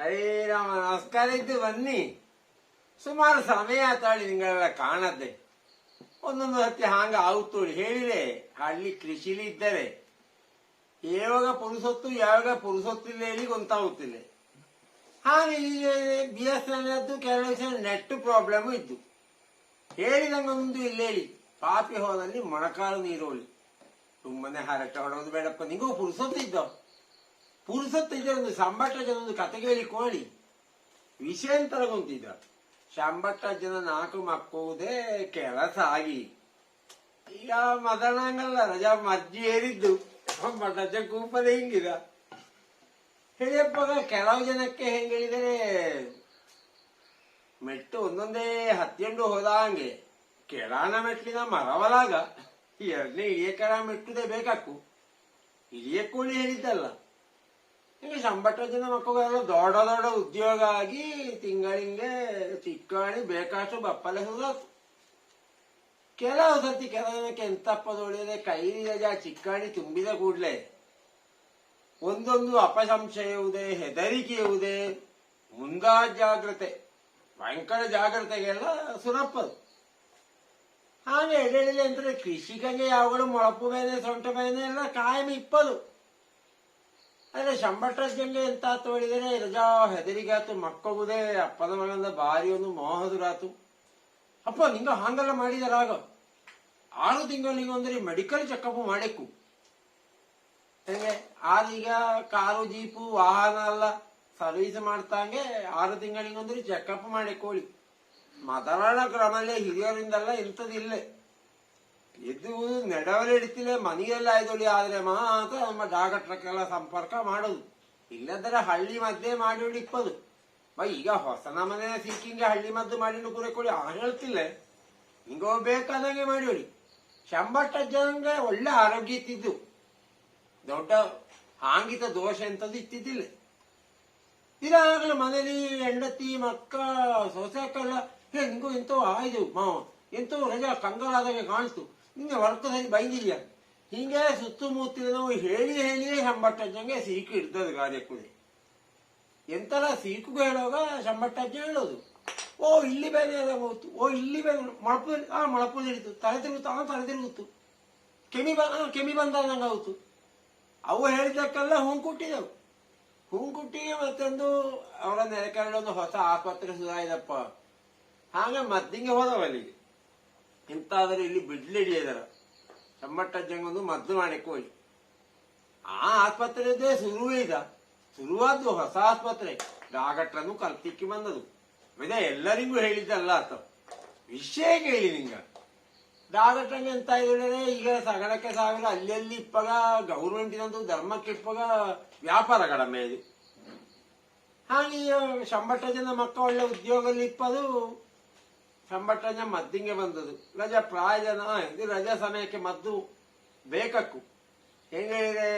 ಹರೇ ರಾಮ, ನಮಸ್ಕಾರ ಇದ್ದು ಬನ್ನಿ. ಸುಮಾರು ಸಮಯ ತಾಳಿ ನಿಂಗಳೆಲ್ಲ ಕಾಣದ್ದೆ. ಒಂದೊಂದು ಹತ್ತಿ ಹಾಂಗ ಆಗುತ್ತೋಳಿ ಹೇಳಿದೆ, ಹಳ್ಳಿ ಕೃಷಿಲಿ ಇದ್ದರೆ. ಯಾವಾಗ ಪುರುಸೊತ್ತು, ಯಾವಾಗ ಪುರುಸೊತ್ತಿಲ್ಲ ಹೇಳಿ ಗೊತ್ತಾಗುತ್ತಿಲ್ಲ ಹಾಗೆ ಈಗ ಬಿ ಎಸ್ ಎದ್ದು ಕೆಲವು ನೆಟ್ ಪ್ರಾಬ್ಲಮ್ ಇತ್ತು ಹೇಳಿದಂಗೊಂದು ಇಲ್ಲ ಹೇಳಿ. ಪಾಪಿ ಹೋದಲ್ಲಿ ಮೊಣಕಾಲು ನೀರೋಳಿ. ಸುಮ್ಮನೆ ಹಾರಾಟ ಹೊಡೋದು ಬೇಡಪ್ಪ. ನಿಂಗೂ ಪುರುಸೊತ್ತು ಇದ್ದೋ? ಪುರುಸೊತ್ತು ಇದರೊಂದು ಒಂದು ಕತೆ ಕೇಳಿ ಕೋಳಿ. ವಿಷಯ ಅಂತ ಸಂಭಟ್ರಾಜನ ನಾಲ್ಕು ಮಕ್ಕುವುದೇ ಕೆಲಸ ಆಗಿ. ಈಗ ಮದನಂಗಲ್ಲ, ರಜಾ ಮಜ್ಜಿ ಏರಿದ್ದು. ರಜ ಕೂಪದ ಹಿಂಗಿದ. ಹೇಳಪ್ಪ ಕೆಲವು ಜನಕ್ಕೆ ಹೆಂಗೆ ಹೇಳಿದರೆ, ಮೆಟ್ಟು ಒಂದೊಂದೇ ಹತ್ಯಂಡು ಹೋದಂಗೆ ಕೆಳಾನ ಮೆಟ್ಲಿನ ಮರವಲಾಗ. ಎರಡನೇ ಇಳಿಯಕರ ಮೆಟ್ಟುದೇ ಬೇಕಾಕು ಕೋಳಿ ಹೇಳಿದ್ದಲ್ಲ. ಈಗ ಸಂಬಟ ಜನ ಮಕ್ಕಳು ದೊಡ್ಡ ದೊಡ್ಡ ಉದ್ಯೋಗ ಆಗಿ ತಿಂಗಳಿಗೆ ಚಿಕ್ಕಾಣಿ ಬೇಕಾಷ್ಟು ಬಪ್ಪಲೆ ಹೋದಾತು ಕೆಲವು ಸರ್ತಿ ಕೆಲವಕ್ಕೆ ಜನಕ್ಕೆ ಎಂತಪ್ಪ ನೋಡಿದ್ರೆ ಕೈ ರಜಾ ಚಿಕ್ಕಾಣಿ ತುಂಬಿದ ಕೂಡಲೇ. ಒಂದೊಂದು ಅಪಸಂಶಯವುದೇ, ಹೆದರಿಕೆಯುವುದೇ ಮುಂದಾಜಾಗ್ರತೆ ಭಯಂಕರ ಜಾಗ್ರತೆಗೆಲ್ಲ ಸುರಪ್ಪದು. ಹಾಗೆ ಎಡೆಳಿಲೆ ಅಂದ್ರೆ ಕೃಷಿಕಗೆ ಯಾವಾಗಲೂ ಮೊಳಪು ಬೇನೆ ಸೊಂಟ ಮೇಲೆ ಎಲ್ಲ ಕಾಯಂ ಇಪ್ಪದು. ಆದ್ರೆ ಶಂಭಟ್ರಜ್ಜಲ್ಲಿ ಎಂತ ಹೇಳಿದರೆ, ರಜಾ ಹೆದರಿಗಾತು, ಮಕ್ಕಗುದೇ ಅಪ್ಪದ ಮಗಂದ ಬಾರಿ ಒಂದು ಮೋಹದುರಾತು. ಅಪ್ಪ, ನಿಂಗ ಹಾಂಗಲ್ಲ ಮಾಡಿದರಾಗ ಆರು ತಿಂಗಳಿಗೆ ಒಂದ್ರಿ ಮೆಡಿಕಲ್ ಚೆಕಪ್ ಮಾಡಬೇಕು ಹೆಂಗೆ? ಆರೀಗ ಕಾರು, ಜೀಪು, ವಾಹನ ಎಲ್ಲ ಸರ್ವಿಸ್ ಮಾಡ್ತಾಂಗೆ ಆರು ತಿಂಗಳಿಗೊಂದ್ರೆ ಚೆಕಪ್ ಮಾಡಿಕೊಳ್ಳಿ ಮದರಾಳ ಕ್ರಮಲ್ಲೇ ಹಿರಿಯರಿಂದಲ್ಲ ಇಂಥದಿಲ್ಲ ಎದ್ದು ನೆಡವರೆ ಹಿಡಿತಿಲ್ಲ ಮನೆಯಲ್ಲ ಆಯ್ದೊಳಿ ಆದ್ರೆ ಮಾತ್ರ ನಮ್ಮ ಡಾಕ್ಟ್ರಕ್ಕೆಲ್ಲ ಸಂಪರ್ಕ ಮಾಡೋದು ಇಲ್ಲದ್ರೆ ಹಳ್ಳಿ ಮದ್ದೇ ಮಾಡಿ ಇಪ್ಪದು. ಈಗ ಹೊಸ ನಮನೆ ಸಿಕ್ಕಿಂಗೆ ಹಳ್ಳಿ ಮದ್ದು ಮಾಡಿ ಕೂರಕೊಳ್ಳಿ ಆ ಹೇಳ್ತಿಲ್ಲ. ಹಿಂಗ ಬೇಕಾದಂಗೆ ಮಾಡಿ ಶಂಬಟ್ಟ ಜನಂಗ ಒಳ್ಳೆ ಆರೋಗ್ಯ ಇತ್ತಿದ್ದು. ದೊಡ್ಡ ಆಂಗಿತ ದೋಷ ಎಂತದ್ದು ಇತ್ತಿದ್ದಿಲ್ಲ. ಇದಾಗಲೇ ಮನೇಲಿ ಹೆಂಡತಿ, ಮಕ್ಕ ಸೊಸೆಕಲ್ಲ ಹೇ ನಿಂಗೂ ಎಂತೋ ಆಯ್ದು, ಮಾವ. ಎಂತೋ ರಜಾ ಕಂಗಾಲಾದಾಗೆ ಕಾಣಿಸ್ತು ನಿಂಗೆ ಸರಿ ಬೈದಿಲ್ಲ ಹಿಂಗೆ ಸುತ್ತಮುತ್ತಲಿನವು ಹೇಳಿ ಹೇಳಿ ಶಂಬಟ್ಟಜ್ಜಂಗೆ ಸೀಕು ಇರ್ತದೆ ಗಾದೆಕ್ಕುದೆ ಎಂತೆಲ್ಲ ಸೀಕು ಹೇಳುವಾಗ ಶಂಬಟ್ಟಜ್ಜ ಹೇಳೋದು. ಓ, ಇಲ್ಲಿ ಬೇರೆ ಹೋಯ್ತು. ಓ, ಇಲ್ಲಿ ಬೇರೆ ಮೊಳಪು, ಆ, ಮೊಳಪು ಹಿಡಿತು. ತಲೆ ತಿರುಗುತ್ತು ತಲೆ ತಿರುಗುತ್ತು. ಕೆಮಿ ಬ ಕೆಮಿ ಬಂದಂಗೆ ಅವು ಹೇಳಿದ್ದಕ್ಕೆಲ್ಲ ಹೂ ಕೊಟ್ಟಿದ್ದವು ಮತ್ತೊಂದು ಅವರ ನೆರೆಕರಡೊಂದು ಹೊಸ ಆಸ್ಪತ್ರೆ ಸುಧಾರಿದಪ್ಪ. ಹಾಗೆ ಮದ್ದಿಗೆ ಹೋದವ ಅಲ್ಲಿಗೆ. ಎಂತಾದರೂ ಇಲ್ಲಿ ಬಿಡ್ಲಿಡಿಯದರ ಶಂಬಟ್ಟಜ್ಜಂಗೊಂದು ಮದ್ದು ಮಾಡಕ್ಕೆ ಹೋಗಿ. ಆ ಆಸ್ಪತ್ರೆಯದೇ ಶುರುವೇ ಇದ ಶುರುವಾದ್ದು ಹೊಸ ಆಸ್ಪತ್ರೆ. ಡಾಗಟ್ರನ್ನು ಕಲ್ತಿಕ್ಕಿ ಬಂದದು ಇದೆ ಎಲ್ಲರಿಗೂ ಹೇಳಿದ್ದಲ್ಲ ಆತ ವಿಷಯ ಕೇಳಿ ನಿಂಗ. ಡಾಗಟ್ರಂಗೆ ಎಂತ ಹೇಳಿದ್ರೆ, ಈಗ ಸಗಣಕ್ಕೆ ಸಾವಿರ ಅಲ್ಲಿ ಇಪ್ಪಗ ಇಪ್ಪಗ ಗೌರ್ಮೆಂಟಿನಂದು ಧರ್ಮಕ್ಕೆ ಇಪ್ಪಗ ವ್ಯಾಪಾರ ಕಡಿಮೆ ಇದೆ. ಹಾಗೆ ಶಂಬಟ್ಟ ಜನ ಮಕ್ಕ ಒಳ್ಳೆ ಉದ್ಯೋಗದಲ್ಲಿ ಇಪ್ಪದು ಜನ ಮದ್ದಿಂಗೆ ಬಂದದು ರಜಾ ಪ್ರಾಯಜನ ಇದು ರಜಾ ಸಮಯಕ್ಕೆ ಮದ್ದು ಬೇಕಕ್ಕು. ಹೆಂಗ ಹೇಳಿದ್ರೆ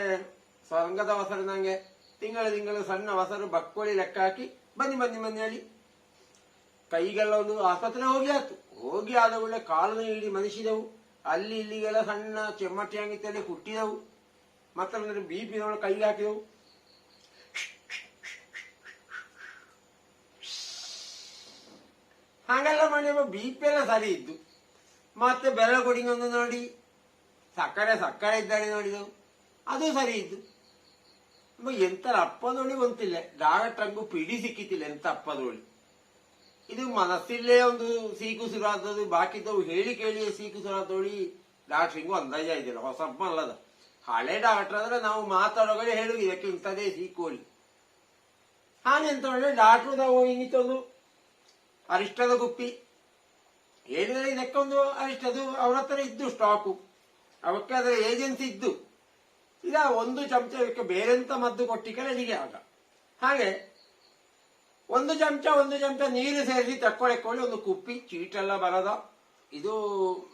ಸ್ವರ್ಗದ ವಸರು ನಂಗೆ ತಿಂಗಳು ತಿಂಗಳು ಸಣ್ಣ ವಸರು ಬಕ್ಕೋಳಿ ಲೆಕ್ಕ ಹಾಕಿ ಬನ್ನಿ ಬನ್ನಿ ಬನ್ನಿ ಹೇಳಿ. ಕೈಗೆಲ್ಲ ಒಂದು ಆಸ್ಪತ್ರೆ ಹೋಗಿ ಆಯ್ತು. ಹೋಗಿ ಆದ ಒಳ್ಳೆ ಕಾಲನ್ನು ಇಡೀ ಮನುಷ್ಯದವು ಅಲ್ಲಿ ಇಲ್ಲಿಗೆಲ್ಲ ಸಣ್ಣ ಚೆಮ್ಮಟ್ಟಿ ಹಂಗಿತ್ತಲ್ಲಿ ಹುಟ್ಟಿದವು ಮತ್ತೆ ಬಿ ಪಿ ಕೈಗೆ ಹಾಕಿದವು. ಹಾಗೆಲ್ಲ ಮಾಡಿ ಬಿ ಪಿ ಎಲ್ಲ ಸರಿ ಇದ್ದು. ಮತ್ತೆ ಬೆಲ್ಲ ಕೊಡಿಗೊಂದು ನೋಡಿ. ಸಕ್ಕರೆ ಸಕ್ಕರೆ ಇದ್ದಾಳೆ ನೋಡಿದು ಅದು ಸರಿ ಇದ್ದು. ಎಂತ ಅಪ್ಪದೋಳಿ ಗೊತ್ತಿಲ್ಲ ಡಾಕ್ಟ್ರಂಗು ಪಿಡಿ ಸಿಕ್ಕಿತಿಲ್ಲ ಎಂತ ಅಪ್ಪದೋಳಿ ಇದು ಮನಸ್ಸಿಲ್ಲೇ ಒಂದು ಸೀಕು ಸುರಾದದು ಬಾಕಿದ್ದವು ಹೇಳಿ ಕೇಳಿ ಸೀಕು ಸುರಾದೋಳಿ ಡಾಕ್ಟ್ರಿಂಗು ಅಂದಾಜ ಇದಿಲ್ಲ ಹೊಸಪ್ಪ ಅಲ್ಲದ. ಹಳೆ ಡಾಕ್ಟರ್ ಅಂದ್ರೆ ನಾವು ಮಾತಾಡೋಗಡೆ ಹೇಳು ಇದಕ್ಕೆ ಇಂಥದೇ ಸೀಕೋಳಿ ಹಾಗೆಂತ ಹೇಳಿದ್ರೆ ಹಿಂಗಿತ್ತು ಹಿಂಗಿತ್ತೊಂದು ಅರಿಷ್ಟದ ಗುಪ್ಪಿ. ಹೇಳಿದರೆ ಇದಕ್ಕೊಂದು ಅರಿಷ್ಟದು ಅವ್ರ ಹತ್ರ ಇದ್ದು ಸ್ಟಾಕು ಅವಕ್ಕೆ ಅದರ ಏಜೆನ್ಸಿ ಇದ್ದು. ಈಗ ಒಂದು ಚಮಚ ಇದಕ್ಕೆ ಬೇರೆಂತ ಮದ್ದು ಕೊಟ್ಟಿಗೆ ಅಡಿಗೆ ಆಗ ಹಾಗೆ ಒಂದು ಚಮಚ ಒಂದು ಚಮಚ ನೀರು ಸೇರಿಸಿ ತಕ್ಕೊಳಕ್ಕೊಳ್ಳಿ ಒಂದು ಕುಪ್ಪಿ ಚೀಟೆಲ್ಲ ಬರದ. ಇದು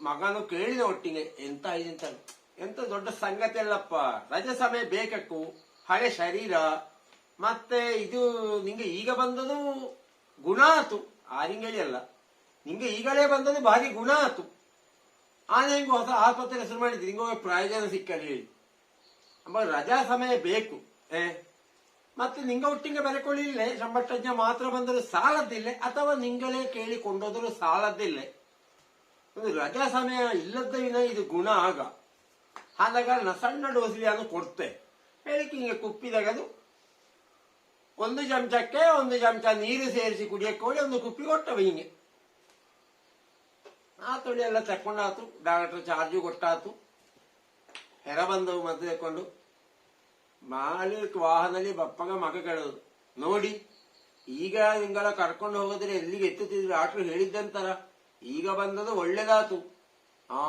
ಮಗನು ಕೇಳಿದ ಒಟ್ಟಿಗೆ, ಎಂತ ಇದೆ ಅಂತ. ಎಂತ ದೊಡ್ಡ ಸಂಗತಿ ಅಲ್ಲಪ್ಪ. ರಜೆ ಸಮಯ ಬೇಕಕ್ಕು ಹಾಗೆ ಶರೀರ. ಮತ್ತೆ ಇದು ನಿಂಗೆ ಈಗ ಬಂದದು ಗುಣ ಆತು. ಆರಿಂಗಳಿ ಅಲ್ಲ. ನಿಂಗೆ ಈಗಲೇ ಬಂದದ್ದು ಭಾರಿ ಗುಣ ಆತು. ಆನೆ ಹೆಂಗು ಹೊಸ ಆಸ್ಪತ್ರೆ ಹೆಸರು ಮಾಡಿದ್ರಿ. ಹಿಂಗೆ ಪ್ರಯೋಜನ ಸಿಕ್ಕಲ್ಲಿ ಹೇಳಿ. ಅಂಬ ರಜಾ ಸಮಯ ಬೇಕು. ಏ? ಮತ್ತೆ ನಿಂಗ ಒಟ್ಟಿಗೆ ಬರೆಕೊಳ್ಳಿಲ್ಲ. ಸಂಭಟ್ಟಜ್ಞ ಮಾತ್ರ ಬಂದರೂ ಸಾಲದಿಲ್ಲ ಅಥವಾ ನಿಂಗಳೇ ಕೇಳಿ ಕೊಂಡೋದರೂ ಸಾಲದಿಲ್ಲ ಒಂದು ರಜಾ ಸಮಯ ಇಲ್ಲದ ಇದು ಗುಣ ಆಗ. ಆದಾಗ ನ ಸಣ್ಣ ಡೋಸಿಲಿಯನ್ನು ಕೊಡ್ತೆ? ಹೇಳಿಕ್ಕೆ ಹಿಂಗೆ ಕುಪ್ಪಿದಾಗ ತೆಗೆದು ಒಂದು ಚಮಚಕ್ಕೆ ಒಂದು ಚಮಚ ನೀರು ಸೇರಿಸಿ ಕುಡಿಯಕ್ಕೆ ಹೋಗಿ ಒಂದು ಕುಪ್ಪಿ ಕೊಟ್ಟವ ಹಿಂಗೆ ಆ ತೊಳಿ ಎಲ್ಲ ತಕೊಂಡಾತು ಡಾಕ್ಟರ್ ಚಾರ್ಜು ಕೊಟ್ಟಾತು. ಹೆರ ಬಂದವು ಮದ್ದು ತಕೊಂಡು ಮಾಲಿಕ್ ವಾಹನದಲ್ಲಿ ಬಪ್ಪಗ ಮಗ ಕೇಳೋದು ನೋಡಿ, ಈಗ ನಿಂಗಳ ಕರ್ಕೊಂಡು ಹೋಗೋದ್ರೆ ಎಲ್ಲಿಗೆ ಎತ್ತುತ್ತಿದ್ರು? ಡಾಕ್ಟ್ರು ಹೇಳಿದ್ದಂತಾರ ಈಗ ಬಂದದ್ದು ಒಳ್ಳೇದಾತು. ಆ,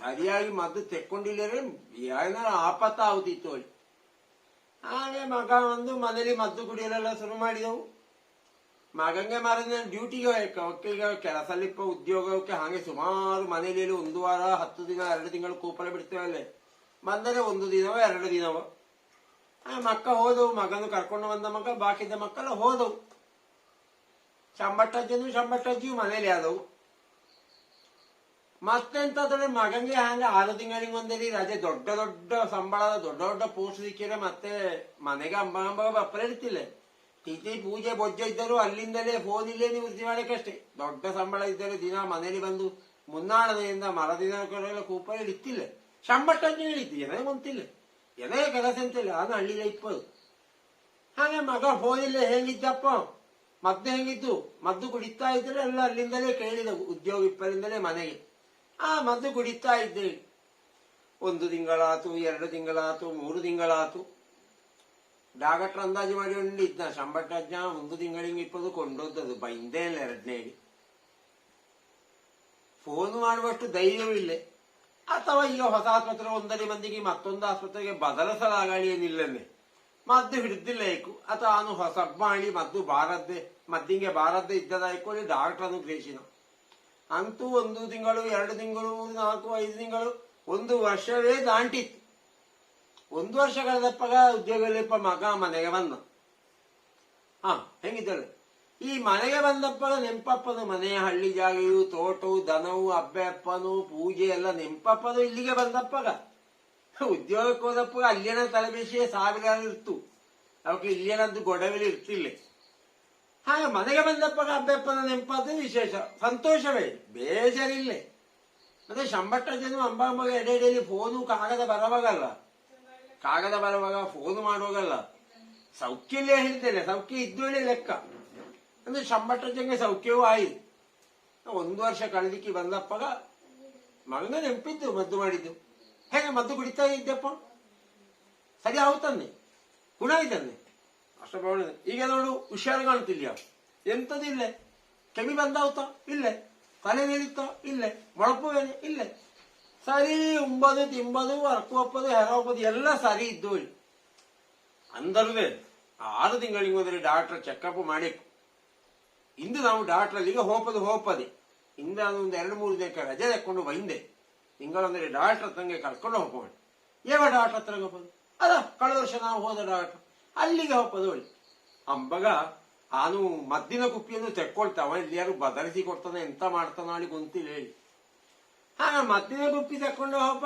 ಸರಿಯಾಗಿ ಮದ್ದು ತೆಕ್ಕೊಂಡಿಲ್ಲರೆ ಏನಾರ ಆಪತ್ತ ಆಗುತ್ತಿತ್ತು ಅವಳು ಹಾಗೆ ಮಗ ಒಂದು, ಮನೇಲಿ ಮದ್ದು ಕುಡಿಯಲೆಲ್ಲ ಶುರು ಮಾಡಿದೆವು. ಮಗಂಗೆ ಮಾರಿದ ಡ್ಯೂಟಿಗೆ ಈಗ ಕೆಲಸಲಿಪ್ಪ ಉದ್ಯೋಗಕ್ಕೆ ಹಾಗೆ ಸುಮಾರು ಮನೇಲಿ ಒಂದು ವಾರ, ಹತ್ತು ದಿನ, ಎರಡು ತಿಂಗಳು ಕೂಪಲೆ ಬಿಡ್ತೇವಲ್ಲೇ ಬಂದರೆ ಒಂದು ದಿನವೋ, ಎರಡು ದಿನವೋ. ಆ ಮಕ್ಕ ಹೋದವು. ಮಗನು ಕರ್ಕೊಂಡು ಬಂದ ಮಗ ಬಾಕಿದ್ದ ಮಕ್ಕಳು ಹೋದವು. ಶಂಬಟ್ಟಜ್ಜನು ಶಂಬಟ್ಟಜ್ಜಿಯು ಮನೇಲಿ ಆದವು. ಮತ್ತೆಂತಂದ್ರೆ ಮಗಂಗೆ ಹಂಗೆ ಆರು ತಿಂಗಳಿಗೆ ಒಂದೇರಿ ರಜೆ, ದೊಡ್ಡ ದೊಡ್ಡ ಸಂಬಳದ, ದೊಡ್ಡ ದೊಡ್ಡ ಪೋಸ್ಟ್ ಸಿಕ್ಕಿದ್ರೆ ಮತ್ತೆ ಮನೆಗೆ ಅಂಬ ಅಂಬ ಬಪ್ಪರ ಇರ್ತಿಲ್ಲ ತಿಥಿ, ಪೂಜೆ, ಬೊಜ್ಜ ಇದ್ದರು ಅಲ್ಲಿಂದಲೇ ಫೋನ್ ಇಲ್ಲೇ ನಿವೃತ್ತಿ ಮಾಡಕ್ಕಷ್ಟೇ ದೊಡ್ಡ ಸಂಬಳ ಇದ್ದರೆ ದಿನ ಮನೇಲಿ ಬಂದು ಮುನ್ನಾಳದಿಂದ ಮರದಿನ ಕೂಪ ಇಳಿತಿಲ್ಲ ಶಂಬಟ್ಟಂಗೆ ಇಳಿತು ಏನೇ ಗೊಂತಿಲ್ಲ ಏನೇ ಕೆಲಸ ಅಂತಿಲ್ಲ, ಅದು ಹಳ್ಳಿಗೆ ಇಪ್ಪದು ಹಾಗೆ ಮಗ ಫೋನಿಲ್ಲೇ ಹೇಗಿದ್ದಪ್ಪ? ಮದ್ದು ಹೆಂಗಿದ್ದು? ಮದ್ದು ಕುಡಿತಾ ಇದ್ರೆ ಎಲ್ಲ ಅಲ್ಲಿಂದಲೇ ಕೇಳಿದವು, ಉದ್ಯೋಗ ಇಪ್ಪರಿಂದಲೇ ಮನೆಗೆ. ಆ ಮದ್ದು ಕುಡಿತಾ ಇದ್ದೆ. ಒಂದು ತಿಂಗಳಾತು, ಎರಡು ತಿಂಗಳಾತು, ಮೂರು ತಿಂಗಳಾತು. ಡಾಕ್ಟರ್ ಅಂದಾಜು ಮಾಡಿ ಇದ್ದ ಶಂಬಟ್ಟಜ್ಜ ಒಂದು ತಿಂಗಳಿಗೆ ಇಪ್ಪದು ಕೊಂಡೋದದು ಬೈಂದೇ ಇಲ್ಲ ಎರಡನೇಗೆ ಫೋನ್ ಮಾಡುವಷ್ಟು ಧೈರ್ಯವಿಲ್ಲ ಅಥವಾ ಈಗ ಹೊಸ ಆಸ್ಪತ್ರೆ ಒಂದನೇ ಮಂದಿಗೆ ಮತ್ತೊಂದು ಆಸ್ಪತ್ರೆಗೆ ಬದಲಿಸಲಾಗಲಿ ಏನಿಲ್ಲನೆ. ಮದ್ದು ಹಿಡಿದಿಲ್ಲೇಕು ಅಥವಾ ಅವನು ಹೊಸ ಮಾಡಿ ಮದ್ದು ಬಾರದ್ದೆ, ಮದ್ದಿಂಗೆ ಬಾರದ್ದೆ ಡಾಕ್ಟರ್ ಅನ್ನು ಗ್ರಹಿಸಿದ ಅಂತೂ ಒಂದು ತಿಂಗಳು, ಎರಡು ತಿಂಗಳು ನಾಲ್ಕು, ಐದು ತಿಂಗಳು, ಒಂದು ವರ್ಷವೇ ದಾಂಟಿತ್ತು. ಒಂದು ವರ್ಷ ಕಳೆದಪ್ಪಗ ಉದ್ಯೋಗದಲ್ಲಿಪ್ಪ ಮಗ ಮನೆಗೆ ಬಂದ. ಹಾ, ಹೆಂಗಿದ್ದಾಳೆ? ಈ ಮನೆಗೆ ಬಂದಪ್ಪಗ ನೆಂಪಪ್ಪನು ಮನೆಯ ಹಳ್ಳಿ ಜಾಗೆಯು, ತೋಟವು, ದನವು, ಅಬ್ಬೆಪ್ಪನು, ಪೂಜೆ ಎಲ್ಲ ನೆಂಪಪ್ಪನು ಇಲ್ಲಿಗೆ ಬಂದಪ್ಪಗ ಉದ್ಯೋಗಕ್ಕೆ ಹೋದಪ್ಪ ಅಲ್ಲಿನ ತಲೆಬಿಸಿಯೇ ಸಾವಿರಾರು ಇರ್ತು ಅವಕ್ಕೆ ಇಲ್ಲಿನದ್ದು ಗೊಡವೆಲಿ ಇರ್ತಿಲ್ಲ ಹಾಗೆ ಮನೆಗೆ ಬಂದಪ್ಪಗ ಅಬ್ಬೆಪ್ಪನ ನೆನಪಾದ್ರೆ ವಿಶೇಷ. ಸಂತೋಷವೇ? ಬೇಜಾರಿಲ್ಲ. ಮತ್ತೆ ಶಂಬಟ್ಟ ಜನ ಎಡೆ ಎಡೆಯಲ್ಲಿ ಫೋನು ಕಾಗದ ಬರವಾಗಲ್ಲ. ಕಾಗದ ಬರವಾಗ ಫೋನು ಮಾಡುವಾಗಲ್ಲ. ಸೌಖ್ಯಲ್ಲೇ ಹೇಳ್ತೇನೆ, ಸೌಖ್ಯ ಇದ್ದುವೇ ಲೆಕ್ಕ. ಅಂದ್ರೆ ಶಂಬಟ್ಟ ಜಂಗೆ ಸೌಖ್ಯವೂ ಆಯಿತು. ಒಂದು ವರ್ಷ ಕಳೆದಿಕ್ಕೆ ಬಂದಪ್ಪಗ ಮಗನ ನೆನಪಿದ್ದು, ಮದ್ದು ಮಾಡಿದ್ದು. ಹೇಗೆ ಮದ್ದು ಕುಡಿತಾ ಇದ್ದಪ್ಪ? ಸರಿ ಆಗುತ್ತಾನೆ ಗುಣ ಇದ್ದಾನೆ ಅಷ್ಟ ಈಗ ನೋಡು, ಹುಷಾರು ಕಾಣ್ತಿಲ್ಯ ಎಂತದಿಲ್ಲ ಕೆಮ್ಮಿ ಬಂದಾವ್ತ ಇಲ್ಲೇ. ತಲೆ ಮೇಲಿತ್ತ? ಇಲ್ಲೇ. ಮೊಳಪು ಬೇನೆ ಇಲ್ಲೇ. ಸರಿ ಉಂಬದು ತಿಂಬದು, ಅರ್ಕು ಒಪ್ಪದು ಹೆರ ಒಪ್ಪದು, ಎಲ್ಲ ಸರಿ ಇದ್ದು ಇಲ್ಲಿ. ಅಂದಲ್ವೇ ಆರು ತಿಂಗಳಿಗೆ ಹೋದರೆ ಡಾಕ್ಟರ್ ಚೆಕಪ್ ಮಾಡಿ ಇಂದು ನಾವು ಡಾಕ್ಟರ್ ಅಲ್ಲಿಗೆ ಹೋಪದು, ಹೋಪದೆ. ಇಂದ ಒಂದು ಎರಡು, ಮೂರು ದಿನಕ್ಕೆ ರಜೆ ತಕೊಂಡು ಬಂದೆ. ತಿಂಗಳಂದ್ರೆ ಡಾಕ್ಟರ್ ತಂಗೆ ಕರ್ಕೊಂಡು ಹೋಗೋಣ ಯಾವ ಡಾಕ್ಟರ್ ಹತ್ರ ಹೋಗೋದು ಅದ ಕಳೆದ ವರ್ಷ ನಾವು ಹೋದ ಡಾಕ್ಟರ್. ಅಲ್ಲಿಗೆ ಒಳ್ಳೆ ಅಂಬಗ ಆನು ಮದ್ದಿನ ಕುಪ್ಪಿಯನ್ನು ತೆಕ್ಕೊಳ್ತಾವ ಇಲ್ಲಿ ಯಾರು ಬದಲಿಸಿ ಕೊಡ್ತಾನೆ, ಎಂತ ಮಾಡ್ತಾನ ಅಲ್ಲಿ ಗೊತ್ತಿಲ್ಲ, ಹೇಳಿ. ಹಾ, ಮದ್ದಿನ ಕುಪ್ಪಿ ತಕ್ಕೊಂಡು ಹೋಗ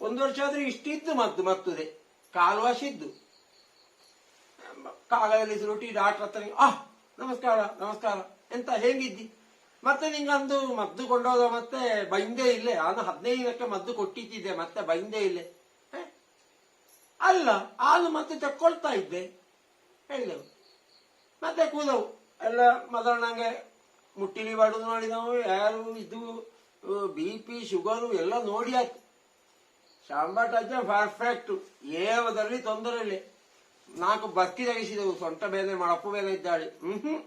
ಒಂದು ವರ್ಷ ಆದ್ರೆ ಇಷ್ಟಿತ್ತು ಮದ್ದು ಮತ್ತದೆ ಕಾಲು ವಾಶಿದ್ದು ಕಾಲದಲ್ಲಿ ರೊಟ್ಟಿ ಡಾಕ್ಟರ್ ಹತ್ರ ಆಹ್ ನಮಸ್ಕಾರ ನಮಸ್ಕಾರ, ಎಂತ ಹೇಗಿದ್ದಿ? ಮತ್ತೆ ನಿಂಗಂದು ಮದ್ದು ಕೊಂಡೋದ ಮತ್ತೆ ಬೈಂದೇ ಇಲ್ಲೇ, ನಾನು ಹದಿನೈದಕ್ಕೆ ಮದ್ದು ಕೊಟ್ಟಿದ್ದೆ ಮತ್ತೆ ಬೈಂದೇ ಇಲ್ಲೇ? ಅಲ್ಲ, ಹಾಲು ಮತ್ತೆ ತಕ್ಕೊಳ್ತಾ ಇದ್ದೆ. ಹೇಳಿದೆವು. ಮತ್ತೆ ಕೂದವು. ಎಲ್ಲ ಮೊದಲನಂಗೆ ಮುಟ್ಟಿಲಿ ಬಡದು ನೋಡಿದವು ಯಾರು ಇದು ಬಿ ಪಿ ಶುಗರು ಎಲ್ಲ ನೋಡಿ ಆಯ್ತು. ಶಾಂಬಾಟಜ್ಜ ಪರ್ಫೆಕ್ಟ್ ಏವದಲ್ಲಿ ತೊಂದರೆ ಇಲ್ಲ ನಾಲ್ಕು ಬತ್ತಿ ತೆಗಿಸಿದೆವು ಸೊಂಟ ಬೇನೆ ಮಳಪು ಬೇನೆ ಇದ್ದಾಳೆ. ಹ್ಮ್ ಹ್ಮ್.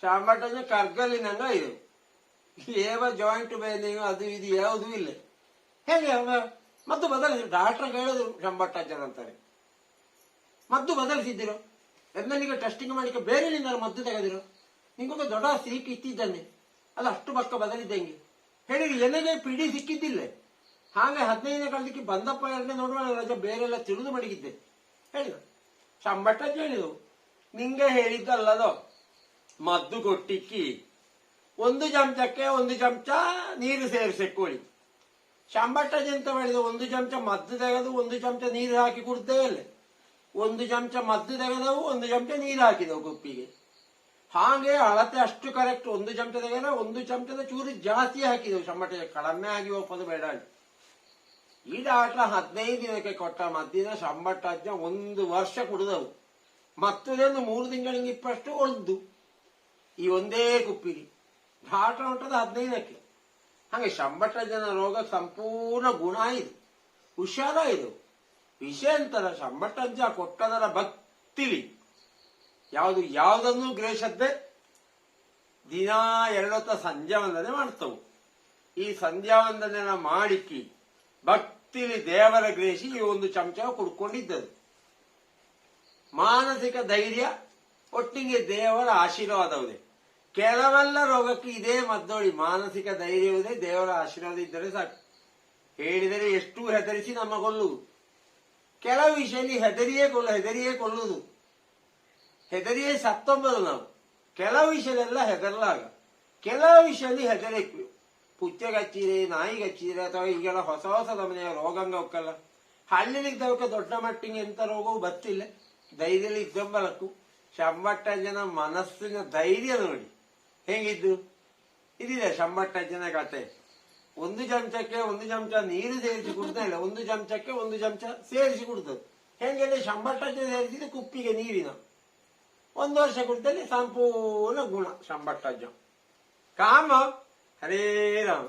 ಕರ್ಗಲ್ಲಿ ಕರ್ಗಲ್ಲಿನಂಗ ಇದು. ಏವ ಜಾಯಿಂಟ್ ಬೇನೆ ಅದು ಇದು ಯಾವುದೂ ಇಲ್ಲ. ಹೇಗೆ ಅವ? ಮದ್ದು ಬದಲಿಸಿ, ಡಾಕ್ಟರ್ ಜನ ಅಂತಾರೆ. ಮದ್ದು ಬದಲಿಸಿದ್ದೀರೋ? ಎನ್ನಲ್ಲಿಗೆ ಟೆಸ್ಟಿಂಗ್ ಮಾಡಿಕ ಬೇರೆ ನಿಂದ ಮದ್ದು ತೆಗೆದಿರೋ? ನಿಂಗೊಂದು ದೊಡ್ಡ ಸೀಟ್ ಇಟ್ಟಿದ್ದಾನೆ ಅದು ಅಷ್ಟು ಪಕ್ಕ ಬದಲಿದ್ದಂಗೆ ಹೇಳಿ ಎನಗೆ ಪಿಡಿ ಸಿಕ್ಕಿದ್ದಿಲ್ಲ. ಹಾಗೆ ಹದಿನೈದನೇ ಕಾಲದಕ್ಕೆ ಬಂದಪ್ಪ ಎರಡನೇ ನೋಡುವ ರಜೆ ಬೇರೆಲ್ಲ ತಿಳಿದು ಮಡಗಿದ್ದೆ. ಹೇಳಿದ. ಶಂಬಟ್ಟ ಹೇಳಿದವು. ನಿಂಗೆ ಹೇಳಿದ್ದಲ್ಲದೋ? ಮದ್ದು ಕೊಟ್ಟಿಕ್ಕಿ. ಒಂದು ಚಮಚಕ್ಕೆ ಒಂದು ಚಮಚ ನೀರು ಸೇರಿಸಿಕೊಳ್ಳಿ ಶಂಬಟ್ಟಜ್ಜ ಜಂತ ಮಾಡಿದ ಒಂದು ಚಮಚ ಮದ್ದು ತೆಗೆದು ಒಂದು ಚಮಚ ನೀರು ಹಾಕಿ ಕುಡ್ತೇ ಇಲ್ಲ. ಒಂದು ಚಮಚ ಮದ್ದು ತೆಗೆದವು, ಒಂದು ಚಮಚ ನೀರು ಹಾಕಿದವು ಕುಪ್ಪಿಗೆ ಹಾಗೆ ಅಳತೆ ಅಷ್ಟು ಕರೆಕ್ಟ್ ಒಂದು ಚಮಚ ತೆಗೆದ, ಒಂದು ಚಮಚದ ಚೂರು ಜಾಸ್ತಿ ಹಾಕಿದೆವು ಚಂಬಟ್ಟ ಕಡಿಮೆ ಆಗಿ ಹೋಗೋದು ಬೇಡ. ಈ ಡಾಕ್ಟರ್ ಹದಿನೈದು ದಿನಕ್ಕೆ ಕೊಟ್ಟ ಮದ್ದಿನ ಶಂಬಟ್ಟ ಅಜ್ಜ ಒಂದು ವರ್ಷ ಕುಡಿದವು. ಮತ್ತೊಂದು ಮೂರು ತಿಂಗಳಿಗೆ ಇಪ್ಪಷ್ಟು ಒಳ್ದು ಈ ಒಂದೇ ಕುಪ್ಪಿಗೆ ಡಾಕ್ಟರ್ ಹೊಂಟದ ಹದಿನೈದಕ್ಕೆ. ಹಾಗೆ ಶಂಬಟ ಜನ ರೋಗ ಸಂಪೂರ್ಣ ಗುಣ ಇದು. ಹುಷಾರ ವಿಷಯ ಅಂತರ ಶಂಬಟ್ಟಜ್ಜ ಕೊಟ್ಟದರ ಭಕ್ತಿಲಿ ಯಾವುದು ಯಾವುದನ್ನು ಗ್ರಹಿಸದ್ದೆ? ದಿನಾ ಎರಡೊತ್ತ ಸಂಧ್ಯಾ ವಂದನೆ ಮಾಡ್ತವು. ಈ ಸಂಧ್ಯಾ ವಂದನೆನ ಮಾಡಿಕ್ಕಿ ಭಕ್ತಿಲಿ ದೇವರ ಗ್ರಹಿಸಿ ಈ ಒಂದು ಚಮಚ ಕುಡ್ಕೊಂಡಿದ್ದದು ಮಾನಸಿಕ ಧೈರ್ಯ, ಒಟ್ಟಿಗೆ ದೇವರ ಆಶೀರ್ವಾದವಿದೆ. ಕೆಲವೆಲ್ಲ ರೋಗಕ್ಕೆ ಇದೇ ಮದ್ದೋಳಿ. ಮಾನಸಿಕ ಧೈರ್ಯವಿದೆ ದೇವರ ಆಶೀರ್ವಾದ ಇದ್ದರೆ ಸಾಕು. ಹೇಳಿದರೆ ಎಷ್ಟು ಹೆದರಿಸಿ ನಮ್ಮ ಕೊಲ್ಲುವುದು. ಕೆಲವು ವಿಷಯದಲ್ಲಿ ಹೆದರಿಯೇ ಕೊಲ್ಲ, ಹೆದರಿಯೇ ಕೊಲ್ಲುವುದು. ಹೆದರಿಯೇ ಸತ್ತೊಂಬದು ನಾವು. ಕೆಲವು ವಿಷಯದೆಲ್ಲ ಹೆದರ್ಲಾಗ. ಕೆಲವು ವಿಷಯದಲ್ಲಿ ಹೆದರಿಕ್ವಿ. ಪುಚ್ಚೆ ನಾಯಿ ಕಚ್ಚಿರೆ ಅಥವಾ ಈಗೆಲ್ಲ ಹೊಸ ಹೊಸ ನಮನೆಯ ರೋಗಂಗ ಹೋಗಲ್ಲ ಹಳ್ಳಿಲಿದ್ದವಕ್ಕೆ ದೊಡ್ಡ ಮಟ್ಟಿಗೆ ಎಂತ ರೋಗವೂ ಬತ್ತಿಲ್ಲ ಧೈರ್ಯದಲ್ಲಿ ಇದ್ದೊಂಬಲಕ್ಕೂ ಶಂಬಟ್ಟ ಜನ ಮನಸ್ಸಿನ ಧೈರ್ಯ ನೋಡಿ. ಹೇಗಿದ್ದು? ಇದಿದೆ, ಶಂಬಟ್ಟ ಜನ ಕತೆ ಒಂದು ಚಮಚಕ್ಕೆ ಒಂದು ಚಮಚ ನೀರು ಸೇರಿಸಿ ಕುಡ್ತಾ ಇಲ್ಲ. ಒಂದು ಚಮಚಕ್ಕೆ ಒಂದು ಚಮಚ ಸೇರಿಸಿ ಕುಡ್ತದೆ. ಹೆಂಗೆ ಶಂಬಟ್ಟ ಜನ ಸೇರಿಸಿದ ಕುಪ್ಪಿಗೆ ನೀರಿನ. ಒಂದು ವರ್ಷ ಕುಡ್ದಲ್ಲಿ ಸಂಪೂರ್ಣ ಗುಣ ಶಂಬಟ್ಟಜ್ಜ ಕಾಮ, ಹರೇ ರಾಮ.